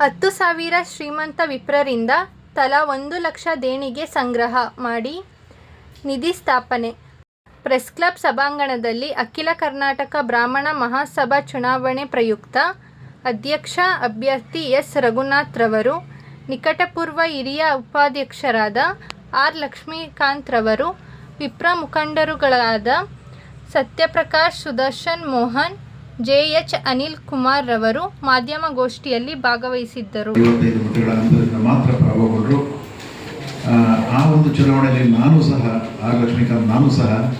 ಹತ್ತು ಸಾವಿರ ಶ್ರೀಮಂತ ವಿಪ್ರರಿಂದ ತಲಾ ಒಂದು ಲಕ್ಷ ದೇಣಿಗೆ ಸಂಗ್ರಹ ಮಾಡಿ ನಿಧಿ ಸ್ಥಾಪನೆ. ಪ್ರೆಸ್ ಕ್ಲಬ್ ಸಭಾಂಗಣದಲ್ಲಿ ಅಖಿಲ ಕರ್ನಾಟಕ ಬ್ರಾಹ್ಮಣ ಮಹಾಸಭಾ ಚುನಾವಣೆ ಪ್ರಯುಕ್ತ ಅಧ್ಯಕ್ಷ ಅಭ್ಯರ್ಥಿ ಎಸ್. ರಘುನಾಥ್ ರವರು, ನಿಕಟಪೂರ್ವ ಹಿರಿಯ ಉಪಾಧ್ಯಕ್ಷರಾದ ಆರ್. ಲಕ್ಷ್ಮೀಕಾಂತ್ ರವರು, ವಿಪ್ರ ಮುಖಂಡರುಗಳಾದ ಸತ್ಯಪ್ರಕಾಶ್ ಸುದರ್ಶನ್ ಮೋಹನ್ ಜೆ ಎಚ್ ಅನಿಲ್ ಕುಮಾರ್ ರವರು ಮಾಧ್ಯಮಗೋಷ್ಠಿಯಲ್ಲಿ ಭಾಗವಹಿಸಿದ್ದರು. ಮಾತ್ರ ಆ, ಒಂದು ಚುನಾವಣೆಯಲ್ಲಿ ನಾನು ಸಹ ಆರ್ ಲಕ್ಷ್ಮೀಕಾಂತ್ ನಾನು ಸಹ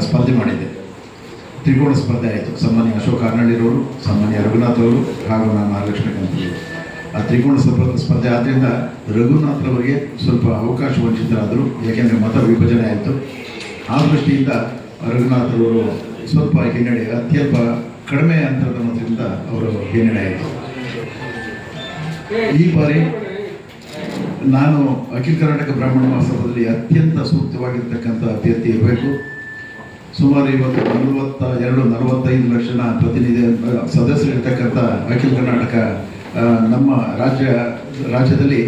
ಸ್ಪರ್ಧೆ ಮಾಡಿದ್ದೆ. ತ್ರಿಕೋಣ ಸ್ಪರ್ಧೆ ಆಯಿತು. ಸಾಮಾನ್ಯ ಅಶೋಕ್ ಅರ್ನಳ್ಳಿರವರು ಸಾಮಾನ್ಯ ರಘುನಾಥ್ ಅವರು ಹಾಗೂ ನಾನು ಆರ್ ಲಕ್ಷ್ಮೀಕಾಂತ್ ಅವರು. ಆ ತ್ರಿಕೋಣ ಸ್ಪರ್ಧೆ ಸ್ಪರ್ಧೆ ಆದ್ದರಿಂದ ರಘುನಾಥ್ ಅವರಿಗೆ ಸ್ವಲ್ಪ ಅವಕಾಶ ವಂಚಿತರಾದರು. ಏಕೆಂದರೆ ಮತ ವಿಭಜನೆ ಆಯಿತು. ಆ ದೃಷ್ಟಿಯಿಂದ ರಘುನಾಥ್ ಅವರು ಸ್ವಲ್ಪ ಹಿನ್ನಡೆ ಅತ್ಯಲ್ಪ ಕಡಿಮೆ ಅಂತರದ ಮತದಿಂದ ಅವರು ಹಿನ್ನಡೆ ಆಯಿತು ಈ ಬಾರಿ ನಾನು ಅಖಿಲ ಕರ್ನಾಟಕ ಬ್ರಾಹ್ಮಣ ಮಹೋತ್ಸವದಲ್ಲಿ ಅತ್ಯಂತ ಸೂಕ್ತವಾಗಿರ್ತಕ್ಕಂಥ ಅಭ್ಯರ್ಥಿ ಇರಬೇಕು. ಸುಮಾರು ಇವತ್ತು ನಲವತ್ತ ಎರಡು, ನಲವತ್ತೈದು ಲಕ್ಷ ಪ್ರತಿನಿಧಿ, ಸದಸ್ಯರಿರ್ತಕ್ಕಂಥ ಅಖಿಲ ಕರ್ನಾಟಕ ನಮ್ಮ ರಾಜ್ಯ, ರಾಜ್ಯದಲ್ಲಿ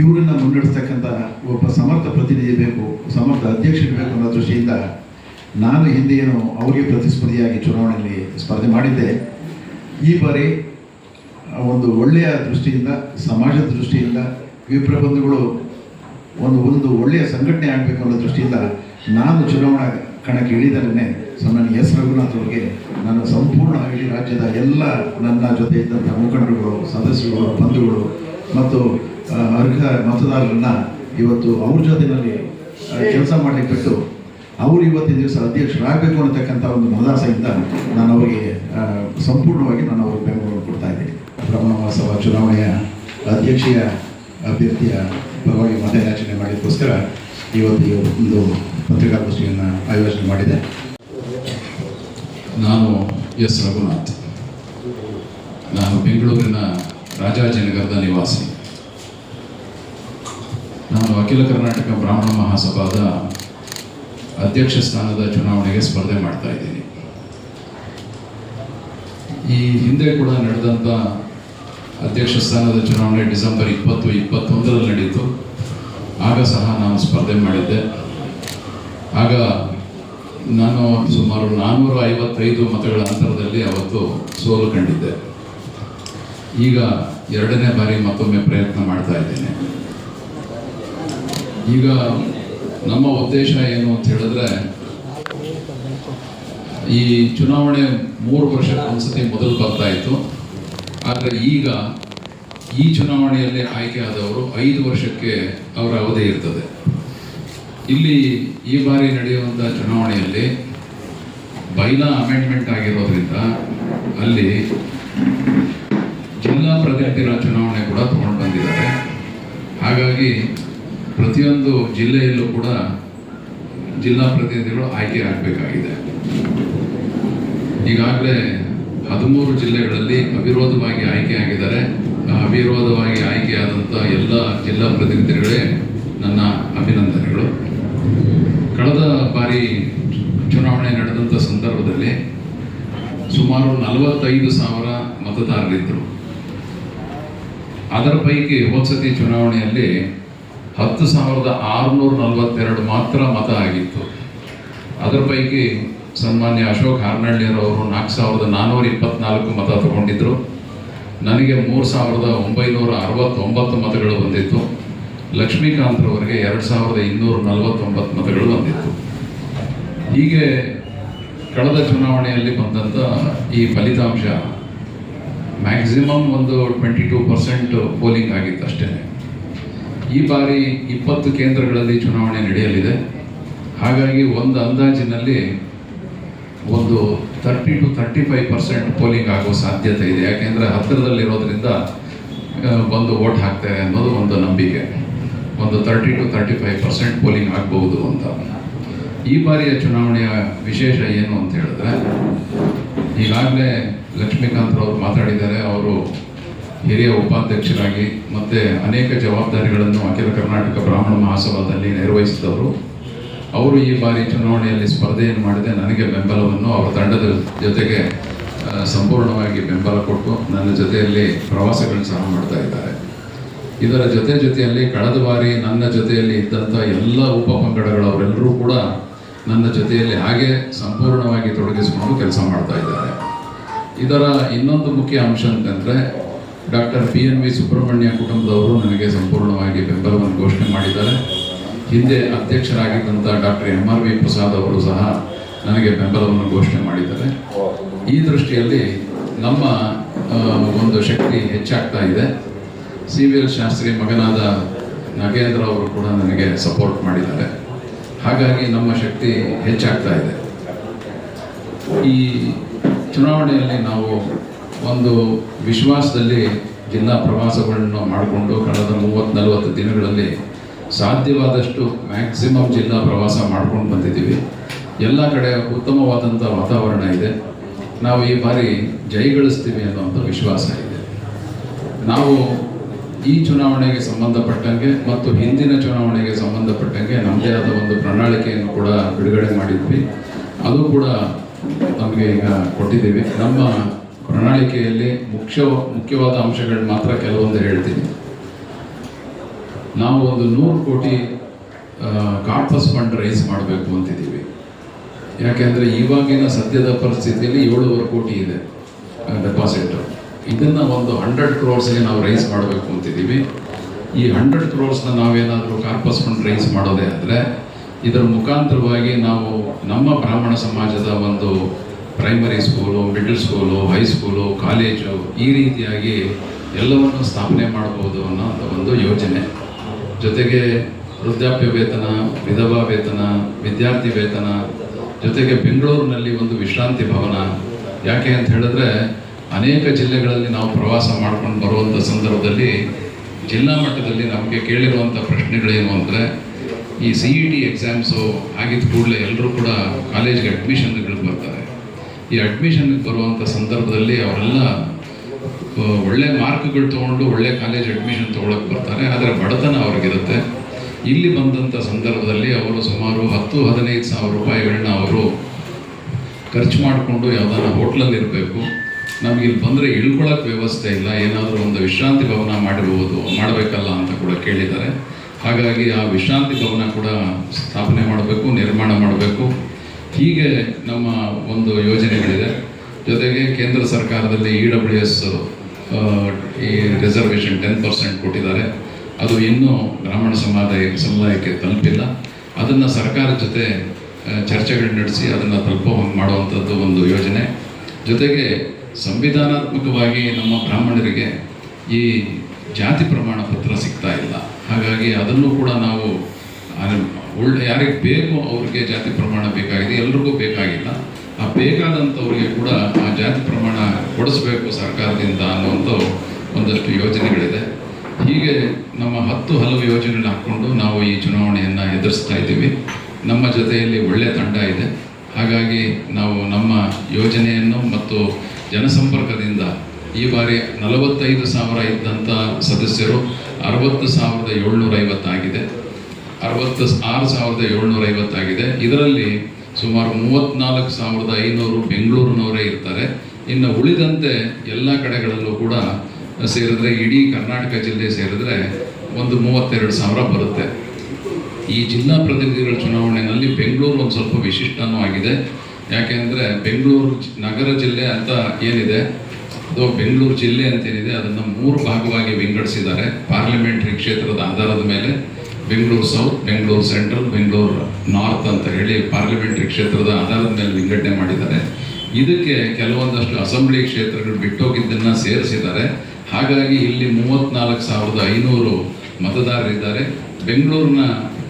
ಇವರನ್ನು ಮುನ್ನಡೆಸ್ತಕ್ಕಂಥ ಒಬ್ಬ ಸಮರ್ಥ ಪ್ರತಿನಿಧಿ ಬೇಕು, ಸಮರ್ಥ ಅಧ್ಯಕ್ಷರು ಬೇಕು ಅನ್ನೋ ದೃಷ್ಟಿಯಿಂದ ನಾನು ಹಿಂದೆ ಅವರಿಗೆ ಪ್ರತಿಸ್ಪರ್ಧಿಯಾಗಿ ಚುನಾವಣೆಯಲ್ಲಿ ಸ್ಪರ್ಧೆ ಮಾಡಿದ್ದೆ. ಈ ಬಾರಿ ಒಂದು ಒಳ್ಳೆಯ ದೃಷ್ಟಿಯಿಂದ, ಸಮಾಜದ ದೃಷ್ಟಿಯಿಂದ ವಿಪ್ರಬಂಧಗಳು ಒಂದು ಒಂದು ಒಳ್ಳೆಯ ಸಂಘಟನೆ ಆಗಬೇಕು ಅನ್ನೋ ದೃಷ್ಟಿಯಿಂದ ನಾನು ಚುನಾವಣಾ ಕಣಕ್ಕೆ ಇಳಿದಾಗಲೇ ಸೊ ನನ್ನ ಎಸ್ ರಘುನಾಥ್ ಅವರಿಗೆ ನಾನು ಸಂಪೂರ್ಣ ಇಡೀ ರಾಜ್ಯದ ಎಲ್ಲ ನನ್ನ ಜೊತೆ ಇದ್ದಂಥ ಮುಖಂಡರುಗಳು, ಸದಸ್ಯರುಗಳು, ಬಂಧುಗಳು ಮತ್ತು ಅರ್ಹ ಮತದಾರರನ್ನ ಇವತ್ತು ಅವ್ರ ಜೊತೆಯಲ್ಲಿ ಕೆಲಸ ಮಾಡಲಿಕ್ಕೆ ಬಿಟ್ಟು ಅವರು ಇವತ್ತಿನ ದಿವಸ ಅಧ್ಯಕ್ಷರಾಗಬೇಕು ಅನ್ನತಕ್ಕಂಥ ಒಂದು ಮನದಾಸೆಯಿಂದ ನಾನು ಅವರಿಗೆ ಸಂಪೂರ್ಣವಾಗಿ ನಾನು ಅವ್ರಿಗೆ ಬೆಂಬಲವನ್ನು ಕೊಡ್ತಾ ಇದ್ದೀನಿ. ಬ್ರಹ್ಮ ಮಹಾಸಭಾ ಚುನಾವಣೆಯ ಅಧ್ಯಕ್ಷೀಯ ಅಭ್ಯರ್ಥಿಯ ಪರವಾಗಿ ಮತಯಾಚನೆ ಮಾಡಿದ್ದಕ್ಕೋಸ್ಕರ ಇವತ್ತು ಒಂದು ಪತ್ರಿಕಾಗೋಷ್ಠಿಯನ್ನು ಆಯೋಜನೆ ಮಾಡಿದೆ. ನಾನು ಎಸ್. ರಘುನಾಥ್. ನಾನು ಬೆಂಗಳೂರಿನ ರಾಜಾಜಿನಗರದ ನಿವಾಸಿ. ನಾನು ಅಖಿಲ ಕರ್ನಾಟಕ ಬ್ರಾಹ್ಮಣ ಮಹಾಸಭಾದ ಅಧ್ಯಕ್ಷ ಸ್ಥಾನದ ಚುನಾವಣೆಗೆ ಸ್ಪರ್ಧೆ ಮಾಡ್ತಾ ಇದ್ದೀನಿ. ಈ ಹಿಂದೆ ಕೂಡ ನಡೆದಂಥ ಅಧ್ಯಕ್ಷ ಸ್ಥಾನದ ಚುನಾವಣೆ ಡಿಸೆಂಬರ್ ಇಪ್ಪತ್ತು, ಇಪ್ಪತ್ತೊಂದರಲ್ಲಿ ನಡೀತು ಆಗ ಸಹ ನಾನು ಸ್ಪರ್ಧೆ ಮಾಡಿದ್ದೆ. ಆಗ ನಾನು ಸುಮಾರು ನಾನ್ನೂರ ಐವತ್ತೈದು ಮತಗಳ ಅಂತರದಲ್ಲಿ ಅವತ್ತು ಸೋಲು ಕಂಡಿದ್ದೆ. ಈಗ ಎರಡನೇ ಬಾರಿ ಮತ್ತೊಮ್ಮೆ ಪ್ರಯತ್ನ ಮಾಡ್ತಾ ಇದ್ದೇನೆ. ಈಗ ನಮ್ಮ ಉದ್ದೇಶ ಏನು ಅಂತ ಹೇಳಿದ್ರೆ, ಈ ಚುನಾವಣೆ ಮೂರು ವರ್ಷಕ್ಕೆ ಒಂದ್ಸತಿ ಮೊದಲು ಬರ್ತಾ ಇತ್ತು. ಆದರೆ ಈಗ ಈ ಚುನಾವಣೆಯಲ್ಲಿ ಆಯ್ಕೆ ಆದವರು ಐದು ವರ್ಷಕ್ಕೆ ಅವರ ಅವಧಿ ಇರ್ತದೆ. ಇಲ್ಲಿ ಈ ಬಾರಿ ನಡೆಯುವಂಥ ಚುನಾವಣೆಯಲ್ಲಿ ಬೈಲಾ ಅಮೆಂಡ್ಮೆಂಟ್ ಆಗಿರೋದ್ರಿಂದ ಅಲ್ಲಿ ಜಿಲ್ಲಾ ಪ್ರತಿನಿಧಿಗಳ ಚುನಾವಣೆ ಕೂಡ ತಗೊಂಡು ಬಂದಿದ್ದಾರೆ. ಹಾಗಾಗಿ ಪ್ರತಿಯೊಂದು ಜಿಲ್ಲೆಯಲ್ಲೂ ಕೂಡ ಜಿಲ್ಲಾ ಪ್ರತಿನಿಧಿಗಳು ಆಯ್ಕೆ ಆಗಬೇಕಾಗಿದೆ. ಈಗಾಗಲೇ ಹದಿಮೂರು ಜಿಲ್ಲೆಗಳಲ್ಲಿ ಅವಿರೋಧವಾಗಿ ಆಯ್ಕೆಯಾಗಿದ್ದಾರೆ ಆಗಿದ್ದಾರೆ. ಅವಿರೋಧವಾಗಿ ಆಯ್ಕೆಯಾದಂಥ ಎಲ್ಲ ಜಿಲ್ಲಾ ಪ್ರತಿನಿಧಿಗಳೇ ನನ್ನ ಅಭಿನಂದನೆಗಳು. ಕಳೆದ ಬಾರಿ ಚುನಾವಣೆ ನಡೆದಂಥ ಸಂದರ್ಭದಲ್ಲಿ ಸುಮಾರು ನಲವತ್ತೈದು ಸಾವಿರ ಮತದಾರರಿದ್ದರು. ಅದರ ಪೈಕಿ ಹೋದ್ಸತಿ ಚುನಾವಣೆಯಲ್ಲಿ ಹತ್ತು ಸಾವಿರದ ಆರುನೂರ ನಲವತ್ತೆರಡು ಮಾತ್ರ ಮತ ಆಗಿತ್ತು. ಅದರ ಪೈಕಿ ಸನ್ಮಾನ್ಯ ಅಶೋಕ್ ಹಾರ್ನಳ್ಳಿಯರವರು ನಾಲ್ಕು ಸಾವಿರದ ನಾನ್ನೂರ ಇಪ್ಪತ್ನಾಲ್ಕು ಮತ ತಗೊಂಡಿದ್ದರು ನನಗೆ ಮೂರು ಸಾವಿರದ ಒಂಬೈನೂರ ಅರವತ್ತೊಂಬತ್ತು ಮತಗಳು ಬಂದಿತ್ತು. ಲಕ್ಷ್ಮೀಕಾಂತ್ರವರಿಗೆ ಎರಡು ಸಾವಿರದ ಇನ್ನೂರ ನಲವತ್ತೊಂಬತ್ತು ಮತಗಳು ಬಂದಿತ್ತು. ಹೀಗೆ ಕಳೆದ ಚುನಾವಣೆಯಲ್ಲಿ ಬಂದಂಥ ಈ ಫಲಿತಾಂಶ ಮ್ಯಾಕ್ಸಿಮಮ್ ಒಂದು ಟ್ವೆಂಟಿ ಟೂ ಪರ್ಸೆಂಟ್ ಪೋಲಿಂಗ್ ಆಗಿತ್ತು ಅಷ್ಟೇ. ಈ ಬಾರಿ ಇಪ್ಪತ್ತು ಕೇಂದ್ರಗಳಲ್ಲಿ ಚುನಾವಣೆ ನಡೆಯಲಿದೆ. ಹಾಗಾಗಿ ಒಂದು ಅಂದಾಜಿನಲ್ಲಿ ಒಂದು thirty two thirty five percent polling ಆಗೋ ಸಾಧ್ಯತೆ ಇದೆ. ಯಾಕೆಂದರೆ ಹತ್ತಿರದಲ್ಲಿರೋದ್ರಿಂದ ಬಂದು ವೋಟ್ ಹಾಕ್ತಾರೆ ಅನ್ನೋದು ಒಂದು ನಂಬಿಕೆ. ಒಂದು thirty two thirty five percent polling ಆಗಬಹುದು ಅಂತ. ಈ ಬಾರಿಯ ಚುನಾವಣೆಯ ವಿಶೇಷ ಏನು ಅಂತ ಹೇಳಿದ್ರೆ, ಈಗಾಗಲೇ ಲಕ್ಷ್ಮೀಕಾಂತ್ ಅವರು ಮಾತಾಡಿದ್ದಾರೆ. ಅವರು ಹಿರಿಯ ಉಪಾಧ್ಯಕ್ಷರಾಗಿ ಮತ್ತು ಅನೇಕ ಜವಾಬ್ದಾರಿಗಳನ್ನು ಅಖಿಲ ಕರ್ನಾಟಕ ಬ್ರಾಹ್ಮಣ ಮಹಾಸಭಾದಲ್ಲಿ ನಿರ್ವಹಿಸಿದವರು. ಅವರು ಈ ಬಾರಿ ಚುನಾವಣೆಯಲ್ಲಿ ಸ್ಪರ್ಧೆಯನ್ನು ಮಾಡಿದೆ ನನಗೆ ಬೆಂಬಲವನ್ನು ಅವರ ತಂಡದ ಜೊತೆಗೆ ಸಂಪೂರ್ಣವಾಗಿ ಬೆಂಬಲ ಕೊಟ್ಟು ನನ್ನ ಜೊತೆಯಲ್ಲಿ ಪ್ರವಾಸಗಳನ್ನು ಸಹ ಮಾಡ್ತಾ ಇದ್ದಾರೆ. ಇದರ ಜೊತೆ ಜೊತೆಯಲ್ಲಿ ಕಳೆದ ಬಾರಿ ನನ್ನ ಜೊತೆಯಲ್ಲಿ ಇದ್ದಂಥ ಎಲ್ಲ ಉಪಪಂಗಡಗಳವರೆಲ್ಲರೂ ಕೂಡ ನನ್ನ ಜೊತೆಯಲ್ಲಿ ಹಾಗೆ ಸಂಪೂರ್ಣವಾಗಿ ತೊಡಗಿಸಿಕೊಂಡು ಕೆಲಸ ಮಾಡ್ತಾ ಇದ್ದಾರೆ. ಇದರ ಇನ್ನೊಂದು ಮುಖ್ಯ ಅಂಶ ಅಂತಂದರೆ doctor P N V Subrahmanya ಕುಟುಂಬದವರು ನನಗೆ ಸಂಪೂರ್ಣವಾಗಿ ಬೆಂಬಲವನ್ನು ಘೋಷಣೆ ಮಾಡಿದ್ದಾರೆ. ಹಿಂದೆ ಅಧ್ಯಕ್ಷರಾಗಿದ್ದಂಥ doctor M R V Prasad ಅವರು ಸಹ ನನಗೆ ಬೆಂಬಲವನ್ನು ಘೋಷಣೆ ಮಾಡಿದ್ದಾರೆ. ಈ ದೃಷ್ಟಿಯಲ್ಲಿ ನಮ್ಮ ಒಂದು ಶಕ್ತಿ ಹೆಚ್ಚಾಗ್ತಾ ಇದೆ. ಸಿ ವಿ ಎಲ್ ಶಾಸ್ತ್ರಿ ಮಗನಾದ ನಾಗೇಂದ್ರ ಅವರು ಕೂಡ ನನಗೆ ಸಪೋರ್ಟ್ ಮಾಡಿದ್ದಾರೆ. ಹಾಗಾಗಿ ನಮ್ಮ ಶಕ್ತಿ ಹೆಚ್ಚಾಗ್ತಾ ಇದೆ. ಈ ಚುನಾವಣೆಯಲ್ಲಿ ನಾವು ಒಂದು ವಿಶ್ವಾಸದಲ್ಲಿ ಜಿಲ್ಲಾ ಪ್ರವಾಸಗಳನ್ನು ಮಾಡಿಕೊಂಡು ಕಳೆದ ಮೂವತ್ತು ನಲವತ್ತು ದಿನಗಳಲ್ಲಿ ಸಾಧ್ಯವಾದಷ್ಟು ಮ್ಯಾಕ್ಸಿಮಮ್ ಜಿಲ್ಲಾ ಪ್ರವಾಸ ಮಾಡ್ಕೊಂಡು ಬಂದಿದ್ದೀವಿ. ಎಲ್ಲ ಕಡೆ ಉತ್ತಮವಾದಂಥ ವಾತಾವರಣ ಇದೆ. ನಾವು ಈ ಬಾರಿ ಜೈಗಳಿಸ್ತೀವಿ ಅನ್ನೋಂಥ ವಿಶ್ವಾಸ ಇದೆ. ನಾವು ಈ ಚುನಾವಣೆಗೆ ಸಂಬಂಧಪಟ್ಟಂಗೆ ಮತ್ತು ಹಿಂದಿನ ಚುನಾವಣೆಗೆ ಸಂಬಂಧಪಟ್ಟಂಗೆ ನಮ್ಮದೇ ಆದ ಒಂದು ಪ್ರಣಾಳಿಕೆಯನ್ನು ಕೂಡ ಬಿಡುಗಡೆ ಮಾಡಿದ್ವಿ. ಅದು ಕೂಡ ನಮಗೆ ಈಗ ಕೊಟ್ಟಿದ್ದೀವಿ. ನಮ್ಮ ಪ್ರಣಾಳಿಕೆಯಲ್ಲಿ ಮುಖ್ಯ ಮುಖ್ಯವಾದ ಅಂಶಗಳು ಮಾತ್ರ ಕೆಲವೊಂದು ಹೇಳ್ತೀನಿ. ನಾವು ಒಂದು ನೂರು ಕೋಟಿ ಕಾರ್ಪಸ್ ಫಂಡ್ ರೈಸ್ ಮಾಡಬೇಕು ಅಂತಿದ್ದೀವಿ. ಯಾಕೆಂದರೆ ಇವಾಗಿನ ಸದ್ಯದ ಪರಿಸ್ಥಿತಿಯಲ್ಲಿ ಏಳುವರೆ ಕೋಟಿ ಇದೆ ಡೆಪಾಸಿಟ್ ಇದನ್ನು ಒಂದು ಹಂಡ್ರೆಡ್ ಕ್ರೋರ್ಸ್ಗೆ ನಾವು ರೈಸ್ ಮಾಡಬೇಕು ಅಂತಿದ್ದೀವಿ. ಈ ಹಂಡ್ರೆಡ್ ಕ್ರೋರ್ಸ್ನ ನಾವೇನಾದರೂ ಕಾರ್ಪಸ್ ಫಂಡ್ ರೈಸ್ ಮಾಡೋದೇ ಅಂದರೆ ಇದರ ಮುಖಾಂತರವಾಗಿ ನಾವು ನಮ್ಮ ಬ್ರಾಹ್ಮಣ ಸಮಾಜದ ಒಂದು primary school middle school high school college ಈ ರೀತಿಯಾಗಿ ಎಲ್ಲವನ್ನು ಸ್ಥಾಪನೆ ಮಾಡ್ಬೋದು ಅನ್ನೋ ಒಂದು ಯೋಜನೆ. ಜೊತೆಗೆ ವೃದ್ಧಾಪ್ಯ ವೇತನ, ವಿಧವಾ ವೇತನ, ವಿದ್ಯಾರ್ಥಿ ವೇತನ, ಜೊತೆಗೆ ಬೆಂಗಳೂರಿನಲ್ಲಿ ಒಂದು ವಿಶ್ರಾಂತಿ ಭವನ. ಯಾಕೆ ಅಂತ ಹೇಳಿದ್ರೆ, ಅನೇಕ ಜಿಲ್ಲೆಗಳಲ್ಲಿ ನಾವು ಪ್ರವಾಸ ಮಾಡ್ಕೊಂಡು ಬರುವಂಥ ಸಂದರ್ಭದಲ್ಲಿ ಜಿಲ್ಲಾ ಮಟ್ಟದಲ್ಲಿ ನಮಗೆ ಕೇಳಿರುವಂಥ ಪ್ರಶ್ನೆಗಳೇನು ಅಂದರೆ, ಈ ಸಿ ಇ ಟಿ ಎಕ್ಸಾಮ್ಸು ಆಗಿದ್ದ ಕೂಡಲೇ ಎಲ್ಲರೂ ಕೂಡ ಕಾಲೇಜ್ಗೆ ಅಡ್ಮಿಷನ್ಗಳಿಗೆ ಬರ್ತಾರೆ. ಈ ಅಡ್ಮಿಷನ್ಗೆ ಬರುವಂಥ ಸಂದರ್ಭದಲ್ಲಿ ಅವರೆಲ್ಲ ಒಳ್ಳೆ ಮಾರ್ಕ್ಗಳು ತೊಗೊಂಡು ಒಳ್ಳೆ ಕಾಲೇಜ್ ಅಡ್ಮಿಷನ್ ತೊಗೊಳಕ್ಕೆ ಬರ್ತಾರೆ. ಆದರೆ ಬಡತನ ಅವ್ರಿಗಿರುತ್ತೆ. ಇಲ್ಲಿ ಬಂದಂಥ ಸಂದರ್ಭದಲ್ಲಿ ಅವರು ಸುಮಾರು ಹತ್ತು, ಹದಿನೈದು ಸಾವಿರ ರೂಪಾಯಿಗಳನ್ನ ಅವರು ಖರ್ಚು ಮಾಡಿಕೊಂಡು ಯಾವ್ದಾನ ಹೋಟ್ಲಲ್ಲಿ ಇರಬೇಕು. ನಮ್ಗೆ ಇಲ್ಲಿ ಬಂದರೆ ಇಳ್ಕೊಳ್ಳೋಕೆ ವ್ಯವಸ್ಥೆ ಇಲ್ಲ. ಏನಾದರೂ ಒಂದು ವಿಶ್ರಾಂತಿ ಭವನ ಮಾಡಿರ್ಬೋದು, ಮಾಡಬೇಕಲ್ಲ ಅಂತ ಕೂಡ ಕೇಳಿದ್ದಾರೆ. ಹಾಗಾಗಿ ಆ ವಿಶ್ರಾಂತಿ ಭವನ ಕೂಡ ಸ್ಥಾಪನೆ ಮಾಡಬೇಕು, ನಿರ್ಮಾಣ ಮಾಡಬೇಕು. ಹೀಗೆ ನಮ್ಮ ಒಂದು ಯೋಜನೆಗಳಿದೆ. ಜೊತೆಗೆ ಕೇಂದ್ರ ಸರ್ಕಾರದಲ್ಲಿ ಇ ಡಬ್ಲ್ಯೂ ಎಸ್ ಈ ರಿಸರ್ವೇಷನ್ ಟೆನ್ ಪರ್ಸೆಂಟ್ ಕೊಟ್ಟಿದ್ದಾರೆ. ಅದು ಇನ್ನೂ ಬ್ರಾಹ್ಮಣ ಸಮುದಾಯ ಸಮುದಾಯಕ್ಕೆ ತಲುಪಿಲ್ಲ. ಅದನ್ನು ಸರ್ಕಾರದ ಜೊತೆ ಚರ್ಚೆಗಳು ನಡೆಸಿ ಅದನ್ನು ತಲುಪೋ ಹಂಗೆ ಮಾಡುವಂಥದ್ದು ಒಂದು ಯೋಜನೆ. ಜೊತೆಗೆ ಸಂವಿಧಾನಾತ್ಮಕವಾಗಿ ನಮ್ಮ ಬ್ರಾಹ್ಮಣರಿಗೆ ಈ ಜಾತಿ ಪ್ರಮಾಣ ಪತ್ರ ಸಿಗ್ತಾ ಇಲ್ಲ. ಹಾಗಾಗಿ ಅದನ್ನು ಕೂಡ ನಾವು ಒಳ್ಳೆ ಯಾರಿಗೆ ಬೇಕು ಅವ್ರಿಗೆ ಜಾತಿ ಪ್ರಮಾಣ ಬೇಕಾಗಿದೆ, ಎಲ್ರಿಗೂ ಬೇಕಾಗಿಲ್ಲ. ಆ ಬೇಕಾದಂಥವ್ರಿಗೆ ಕೂಡ ಆ ಜಾತಿ ಪ್ರಮಾಣ ಕೊಡಿಸ್ಬೇಕು ಸರ್ಕಾರದಿಂದ ಅನ್ನುವಂಥ ಒಂದಷ್ಟು ಯೋಜನೆಗಳಿದೆ. ಹೀಗೆ ನಮ್ಮ ಹತ್ತು ಹಲವು ಯೋಜನೆಗಳನ್ನ ಹಾಕ್ಕೊಂಡು ನಾವು ಈ ಚುನಾವಣೆಯನ್ನು ಎದುರಿಸ್ತಾ ಇದ್ದೀವಿ. ನಮ್ಮ ಜೊತೆಯಲ್ಲಿ ಒಳ್ಳೆಯ ತಂಡ ಇದೆ. ಹಾಗಾಗಿ ನಾವು ನಮ್ಮ ಯೋಜನೆಯನ್ನು ಮತ್ತು ಜನಸಂಪರ್ಕದಿಂದ ಈ ಬಾರಿ ನಲವತ್ತೈದು ಸಾವಿರ ಇದ್ದಂಥ ಸದಸ್ಯರು ಅರವತ್ತು ಸಾವಿರದ ಏಳ್ನೂರ ಐವತ್ತಾಗಿದೆ ಅರವತ್ತು ಆರು ಸಾವಿರದ ಏಳ್ನೂರ ಐವತ್ತಾಗಿದೆ. ಇದರಲ್ಲಿ ಸುಮಾರು ಮೂವತ್ತ್ನಾಲ್ಕು ಸಾವಿರದ ಐನೂರು ಬೆಂಗಳೂರಿನವರೇ ಇರ್ತಾರೆ. ಇನ್ನು ಉಳಿದಂತೆ ಎಲ್ಲ ಕಡೆಗಳಲ್ಲೂ ಕೂಡ ಸೇರಿದ್ರೆ ಇಡೀ ಕರ್ನಾಟಕ ಜಿಲ್ಲೆ ಸೇರಿದ್ರೆ ಒಂದು ಮೂವತ್ತೆರಡು ಸಾವಿರ ಬರುತ್ತೆ. ಈ ಜಿಲ್ಲಾ ಪ್ರತಿನಿಧಿಗಳ ಚುನಾವಣೆಯಲ್ಲಿ ಬೆಂಗಳೂರು ಒಂದು ಸ್ವಲ್ಪ ವಿಶಿಷ್ಟನೂ ಆಗಿದೆ. ಯಾಕೆಂದರೆ ಬೆಂಗಳೂರು ನಗರ ಜಿಲ್ಲೆ ಅಂತ ಏನಿದೆ, ಅದು ಬೆಂಗಳೂರು ಜಿಲ್ಲೆ ಅಂತೇನಿದೆ ಅದನ್ನು ಮೂರು ಭಾಗವಾಗಿ ವಿಂಗಡಿಸಿದ್ದಾರೆ. ಪಾರ್ಲಿಮೆಂಟ್ರಿ ಕ್ಷೇತ್ರದ ಆಧಾರದ ಮೇಲೆ Bengaluru south, Bengaluru central, Bengaluru north ಅಂತ ಹೇಳಿ ಪಾರ್ಲಿಮೆಂಟ್ರಿ ಕ್ಷೇತ್ರದ ಆಧಾರದ ಮೇಲೆ ವಿಂಗಡಣೆ ಮಾಡಿದ್ದಾರೆ. ಇದಕ್ಕೆ ಕೆಲವೊಂದಷ್ಟು ಅಸೆಂಬ್ಲಿ ಕ್ಷೇತ್ರಗಳು ಬಿಟ್ಟೋಗಿದ್ದನ್ನು ಸೇರಿಸಿದ್ದಾರೆ. ಹಾಗಾಗಿ ಇಲ್ಲಿ ಮೂವತ್ತ್ನಾಲ್ಕು ಸಾವಿರದ ಐನೂರು ಮತದಾರರಿದ್ದಾರೆ ಬೆಂಗಳೂರಿನ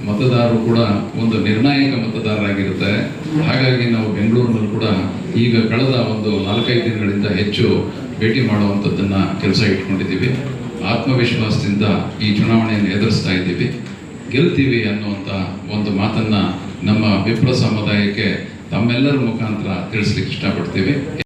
ಮತದಾರರು ಕೂಡ ಒಂದು ನಿರ್ಣಾಯಕ ಮತದಾರರಾಗಿರುತ್ತಾರೆ. ಹಾಗಾಗಿ ನಾವು ಬೆಂಗಳೂರಿನಲ್ಲಿ ಕೂಡ ಈಗ ಕಳೆದ ಒಂದು ನಾಲ್ಕೈದು ದಿನಗಳಿಂದ ಹೆಚ್ಚು ಭೇಟಿ ಮಾಡುವಂಥದ್ದನ್ನು ಕೆಲಸ ಇಟ್ಕೊಂಡಿದ್ದೀವಿ. ಆತ್ಮವಿಶ್ವಾಸದಿಂದ ಈ ಚುನಾವಣೆಯನ್ನು ಎದುರಿಸ್ತಾ ಇದ್ದೀವಿ. ಗೆಲ್ತೀವಿ ಅನ್ನುವಂಥ ಒಂದು ಮಾತನ್ನು ನಮ್ಮ ವಿಪ್ರ ಸಮುದಾಯಕ್ಕೆ ತಮ್ಮೆಲ್ಲರ ಮುಖಾಂತರ ತಿಳಿಸ್ಲಿಕ್ಕೆ ಇಷ್ಟಪಡ್ತೀವಿ.